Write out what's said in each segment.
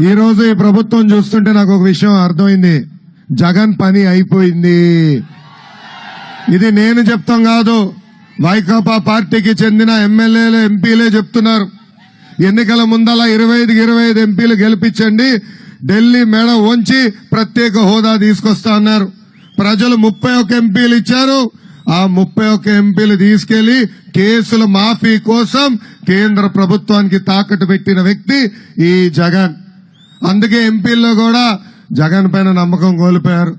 ఈ రోజు ఈ ప్రభుత్వం చూస్తుంటే నాకు ఒక విషయం అర్థమైంది. జగన్ పని అయిపోయింది. ఇది నేను చెప్తాం కాదు. వైకాపా పార్టీకి చెందిన ఎమ్మెల్యేలు ఎంపీలే చెప్తున్నారు. ఎన్నికల ముందల ఇరవై ఐదుకి ఇరవై ఐదు ఎంపీలు గెలిపించండి. ఢిల్లీ మేడ వంచి ప్రత్యేక హోదా తీసుకొస్తా అన్నారు. ప్రజలు ముప్పై ఒక్క ఎంపీలు ఇచ్చారు. ఆ ముప్పై ఒక్క ఎంపీలు తీసుకెళ్ళి కేసుల మాఫీ కోసం కేంద్ర ప్రభుత్వానికి తాకట్టు పెట్టిన వ్యక్తి ఈ జగన్. అందుకే ఎంపీల్లో కూడా జగన్ పైన నమ్మకం కోల్పోయారు.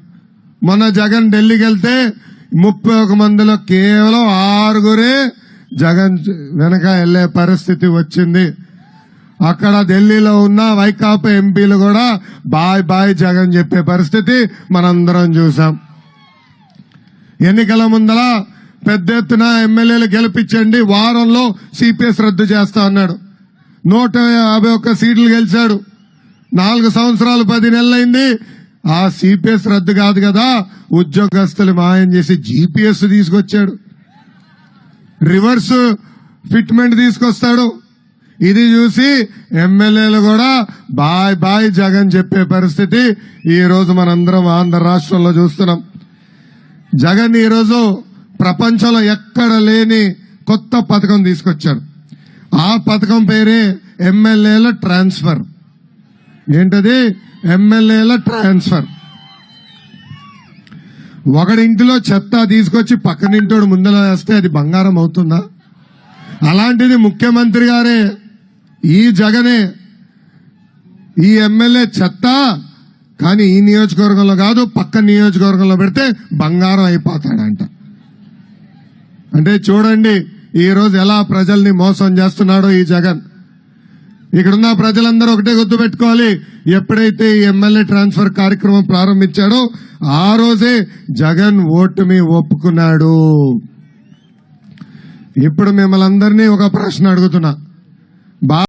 మొన్న జగన్ ఢిల్లీకి వెళ్తే ముప్పై ఒక మందిలో కేవలం ఆరుగురే జగన్ వెనక వెళ్ళే పరిస్థితి వచ్చింది. అక్కడ ఢిల్లీలో ఉన్న వైకాపా ఎంపీలు కూడా బాయ్ బాయ్ జగన్ చెప్పే పరిస్థితి మనందరం చూసాం. ఎన్నికల ముందల పెద్ద ఎత్తున ఎమ్మెల్యేలు గెలిపించండి వారంలో సిపిఎస్ రద్దు చేస్తా అన్నాడు. నూట యాభై ఒక్క సీట్లు గెలిచాడు. నాలుగు సంవత్సరాలు పది నెలలైంది. ఆ సిపిఎస్ రద్దు కాదు కదా ఉద్యోగస్తులు మాయం చేసి జీపీఎస్ తీసుకొచ్చాడు. రివర్స్ ఫిట్మెంట్ తీసుకొస్తాడు. ఇది చూసి ఎమ్మెల్యేలు కూడా బాయ్ బాయ్ జగన్ చెప్పే పరిస్థితి ఈ రోజు మనందరం ఆంధ్ర రాష్ట్రంలో చూస్తున్నాం. జగన్ ఈరోజు ప్రపంచంలో ఎక్కడ లేని కొత్త పథకం తీసుకొచ్చాడు ఆ పథకం పేరే ఎమ్మెల్యేల ట్రాన్స్ఫర్. ఏంటది? ఎమ్మెల్యేల ట్రాన్స్ఫర్ ఒకడింటిలో చెత్త తీసుకొచ్చి పక్కనింటోడు ముందర వేస్తే అది బంగారం అవుతుందా? అలాంటిది ముఖ్యమంత్రి గారే ఈ జగనే ఈ ఎమ్మెల్యే చెత్త కానీ ఈ నియోజకవర్గంలో కాదు పక్క నియోజకవర్గంలో పెడితే బంగారం అయిపోతాడంట. అంటే చూడండి ఈరోజు ఎలా ప్రజల్ని మోసం చేస్తున్నాడో ఈ జగన్. ఇక్కడున్న ప్రజలందరూ ఒకటే గుర్తు పెట్టుకోవాలి. ఎప్పుడైతే ఈ ఎమ్మెల్యే ట్రాన్స్ఫర్ కార్యక్రమం ప్రారంభించాడో ఆ రోజే జగన్ ఓటుమి ఒప్పుకున్నాడు. ఇప్పుడు మిమ్మల్ని అందరినీ ఒక ప్రశ్న అడుగుతున్నా. బా